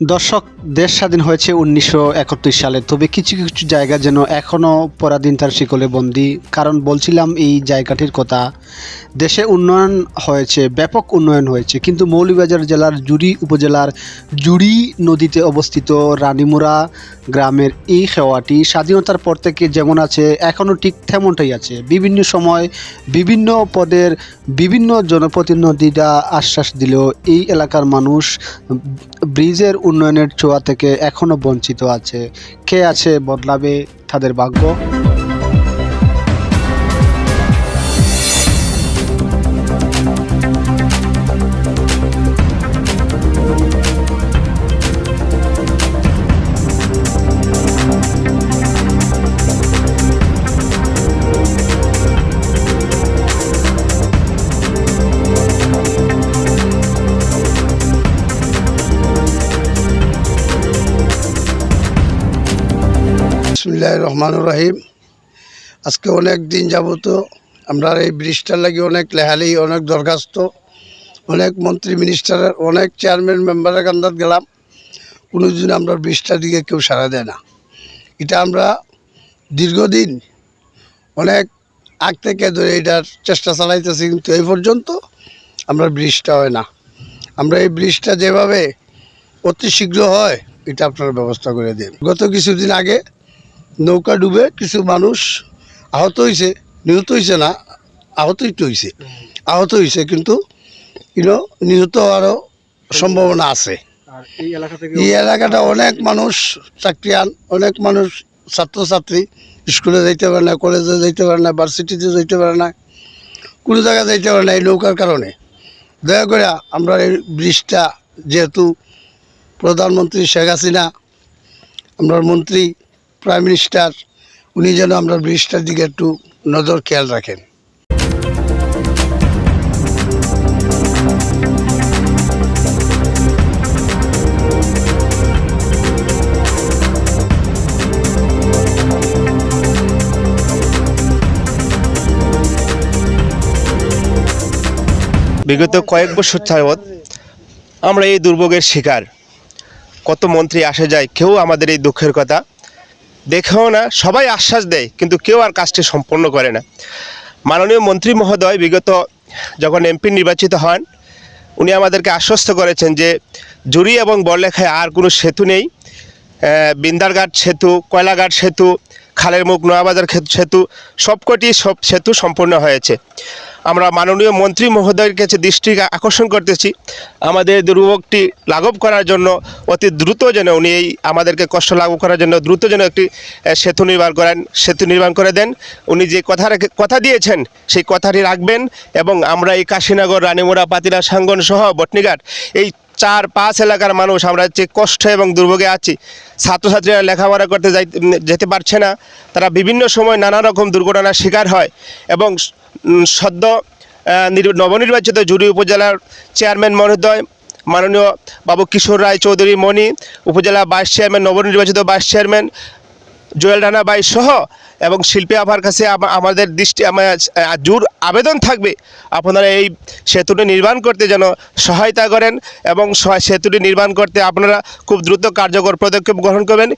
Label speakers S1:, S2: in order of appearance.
S1: দর্শক, দেশ স্বাধীন হয়েছে উনিশশো একাত্তর সালে। তবে কিছু কিছু জায়গা যেন এখনও পরাধীন তার শিকলে বন্দি। কারণ বলছিলাম এই জায়গাটির কথা, দেশে উন্নয়ন হয়েছে, ব্যাপক উন্নয়ন হয়েছে। কিন্তু মৌলভীবাজার জেলার জুড়ি উপজেলার জুড়ি নদীতে অবস্থিত রানীমুরা গ্রামের এই খেওয়াটি স্বাধীনতার পর থেকে যেমন আছে, এখনও ঠিক তেমনটাই আছে। বিভিন্ন সময় বিভিন্ন পদের বিভিন্ন জনপ্রতিনিধিরা আশ্বাস দিলেও এই এলাকার মানুষ ব্রিজের উন্নয়নের চোয়া থেকে এখনও বঞ্চিত আছে। কে আছে বদলাবে তাদের ভাগ্য?
S2: বিসমুল্লাহ রহমান রাহিম আজকে অনেক দিন যাবত আমরা এই ব্রিজটার লাগি অনেক লেহালি, অনেক দরখাস্ত, অনেক মন্ত্রী মিনিস্টারের, অনেক চেয়ারম্যান মেম্বারের কান্দাত গেলাম। কোনো দিন আমরা ব্রিজটার দিকে কেউ সাড়া দেয় না। এটা আমরা দীর্ঘদিন অনেক আগ থেকে ধরে এটার চেষ্টা চালাইতেছি, কিন্তু এই পর্যন্ত আমরা ব্রিজটা হয় না। আমরা এই ব্রিজটা যেভাবে অতি শীঘ্র হয়, এটা আপনারা ব্যবস্থা করে দিন। গত কিছুদিন আগে নৌকা ডুবে কিছু মানুষ আহত হয়েছে নিহত হয়েছে না আহতই তো হয়েছে আহত হয়েছে কিন্তু ইনো নিহত হওয়ারও সম্ভাবনা আছে।
S1: এই
S2: এই এলাকাটা অনেক মানুষ চাকরিয়ান অনেক মানুষ ছাত্রছাত্রী স্কুলে যাইতে পারে না কলেজে যাইতে পারে না ভার্সিটিতে যাইতে পারে না কোনো জায়গায় যাইতে পারে না এই নৌকার কারণে। দয়া করে আমরা এই ব্রিজটা যেহেতু প্রধানমন্ত্রী শেখ হাসিনা আমরা মন্ত্রী প্রাইম মিনিস্টার উনি যেন আমরা ব্রিজটার দিকে একটু নজর, খেয়াল রাখেন।
S3: বিগত কয়েক বছর যাবৎ আমরা এই দুর্ভোগের শিকার। কত মন্ত্রী আসে যায়, কেউ আমাদের এই দুঃখের কথা দেখেও না, সবাই আশ্বাস দেয়, কিন্তু কেউ আর কাজটি সম্পন্ন করে না। মাননীয় মন্ত্রী মহোদয় বিগত যখন এমপি নির্বাচিত হন, উনি আমাদেরকে আশ্বস্ত করেছেন যে জুড়ি এবং বড়লেখায় আর কোনো সেতু নেই। বিন্দারঘাট সেতু, কয়লাঘাট সেতু, খালের মুখ, নোয়াবাজার সেতু, সবকটি সব সেতু সম্পূর্ণ হয়েছে। আমরা মাননীয় মন্ত্রী মহোদয়ের কাছে দৃষ্টি আকর্ষণ করতেছি। আমাদের দুর্ভোগটি লাঘব করার জন্য, অতি দ্রুত যেন উনি এই আমাদেরকে কষ্ট লাঘব করার জন্য দ্রুত যেন একটি সেতু নির্মাণ করেন, সেতু নির্মাণ করে দেন। উনি যে কথা কথা দিয়েছেন, সেই কথাটি রাখবেন এবং আমরা এই কাশীনগর, রানীমুড়া পাতিরা সাঙ্গন সহ বটনিঘাট, এই চার পাঁচ এলাকার মানুষ আমরা যে কষ্ট এবং দুর্ভোগে আছি, ছাত্রছাত্রীরা লেখাপড়া করতে যাই যেতে পারছে না। তারা বিভিন্ন সময় নানা রকম দুর্ঘটনার শিকার হয় এবং সদ্য নবনির্বাচিত জুড়ি উপজেলার চেয়ারম্যান মহোদয়, মাননীয় বাবু কিশোর রায় চৌধুরী মণি, উপজেলা ভাইস চেয়ারম্যান, নবনির্বাচিত ভাইস চেয়ারম্যান জুয়েল রানা বাই সহ এবং শিল্পী আভার কাছে আমাদের দৃষ্টি আমার জোর আবেদন থাকবে। আপনারা এই সেতুটি নির্মাণ করতে যেন সহায়তা করেন এবং সেতুটি নির্মাণ করতে আপনারা খুব দ্রুত কার্যকর পদক্ষেপ গ্রহণ করবেন।